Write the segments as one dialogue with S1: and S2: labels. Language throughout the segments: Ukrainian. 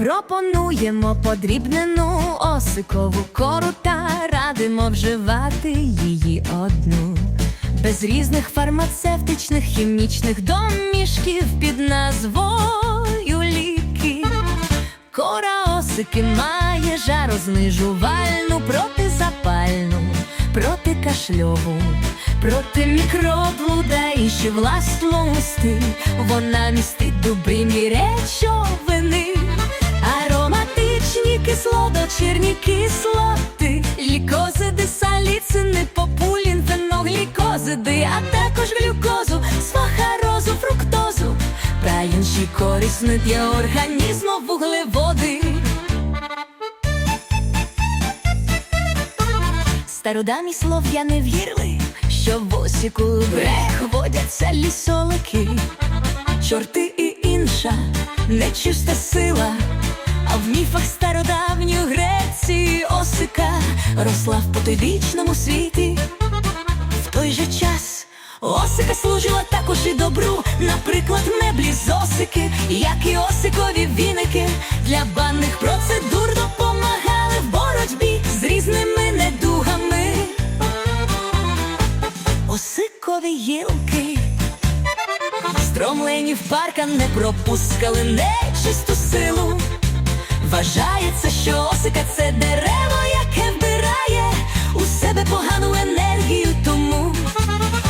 S1: Пропонуємо подрібнену осикову кору та радимо вживати її одну. Без різних фармацевтичних хімічних домішків під назвою ліки. Кора осики має жарознижувальну, протизапальну, протикашльову, протимікроблу та інші власності. Вона містить добрі речовини, ароматичні кислодочірні кислоти, лікозиди, саліцини, популін, феноглікозиди, а також глюкозу, сахарозу, фруктозу. Та інші корисні для організму вуглеводи. Стародавні слов'яни вірили, що в осіку брех водяться лісолики, чорти і інша нечиста сила, а в міфах стародавньої Греції осика росла в потойбічному світі. В той же час осика служила також і добру, наприклад, меблі з осики, як і осикові віники для банних процедур допомагали в боротьбі з різними недугами. Осикові гілки, стромлені в парка не пропускали нечисту силу. Вважається, що осика це дерево, яке вбирає у себе погану енергію, тому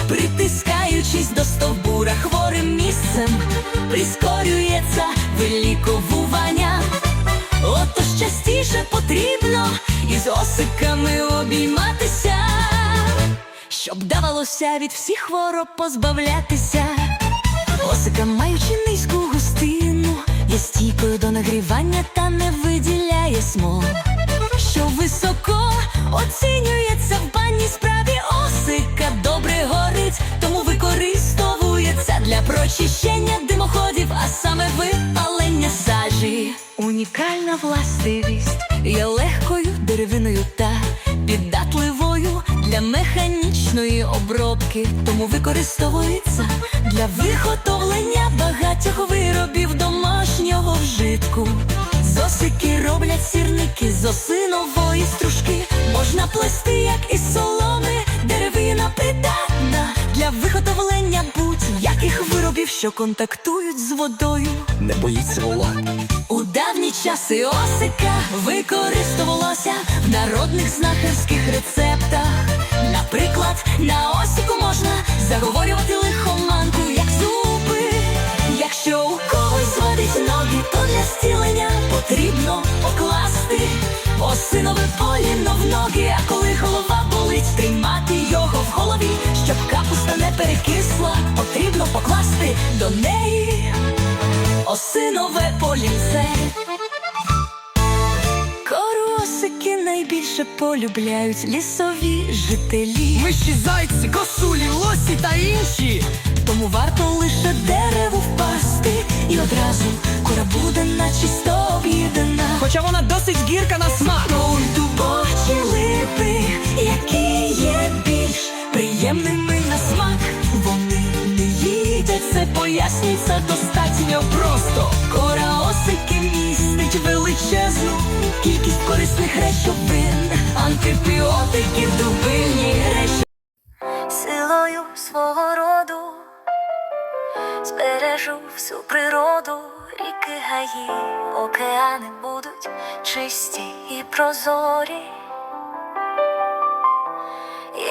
S1: притискаючись до стовбура хворим місцем, прискорюється виліковування. Отож частіше потрібно із осиками обійматися, щоб давалося від всіх хвороб позбавлятися. Осика, маючи низьку є стійкою до нагрівання та не виділяє смол, що високо оцінюється в банній справі. Осика добре горить, тому використовується для прочищення димоходів, а саме випалення сажі. Унікальна властивість є легкою деревиною та піддатливою для механічної обробки, тому використовується для виготовлення багатьох виробів домашнього вжитку. З осики роблять сірники з осинової стружки. Можна плести, як із соломи, деревина придатна для виготовлення будь-яких виробів, що контактують з водою.
S2: Не боїться вологи.
S1: У давні часи осика використовувалося в народних знахарських рецептах. Наприклад, на осику можна заговорювати лихоманку, як зуби. Якщо у когось зводить ноги, то для зцілення потрібно покласти осинове поліно в ноги, а коли голова болить, тримати його в голові, щоб капуста не перекисла, потрібно покласти до неї осинове полінце. Найбільше полюбляють лісові жителі.
S2: Миші, зайці, косулі, лосі та інші.
S1: Тому варто лише дереву впасти, і одразу кора буде начисто об'єднана.
S2: Хоча вона досить гірка на смак.
S1: Ой, дубочі липи, які є більш приємними на смак. Вони не їдять, це пояснюється достатньо просто. Кора осики містить величезну кількість корисних речовин, антибіотиків, дубильні речовини.
S3: силою свого роду збережу всю природу, ріки, гаї, океани будуть чисті і прозорі,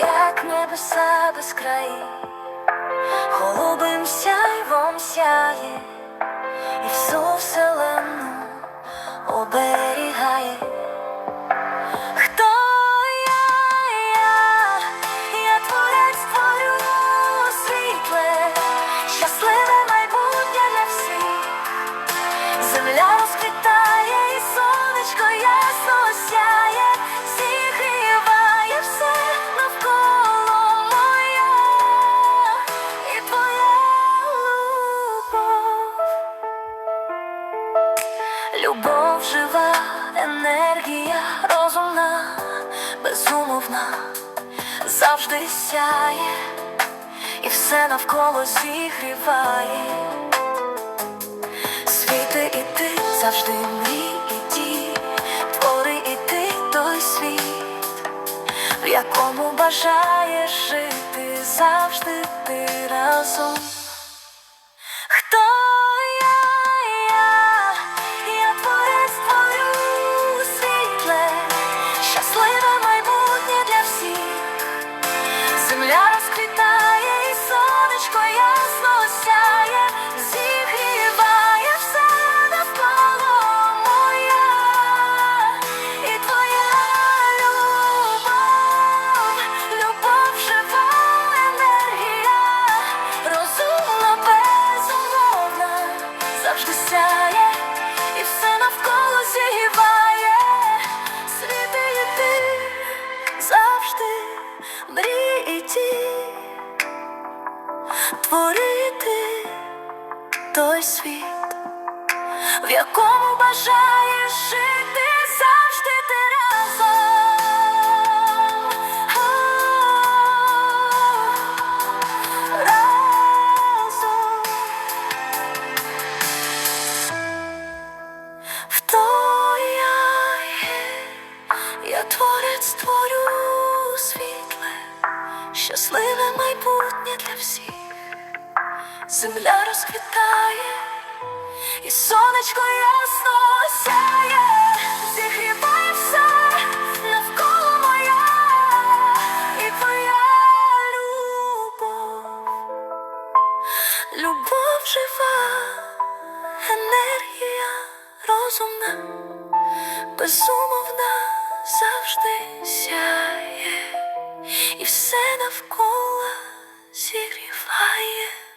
S3: як небеса без краї, голубим сяйвом сяє, away. завжди сяє, і все навколо зігріває, світи і ти завжди мрій
S1: і ті, твори і ти той світ, в якому бажаєш жити завжди ти разом. В якому бажаєш жити завжди ти разом. Разом. Хто я? Я творець творю світле, щасливе майбутнє для всіх. Земля розквітає, сонечко ясно сяє, зігріває навколо моя. І твоя любов жива, енергія розумна безумовна завжди сяє, і все навколо зігріває.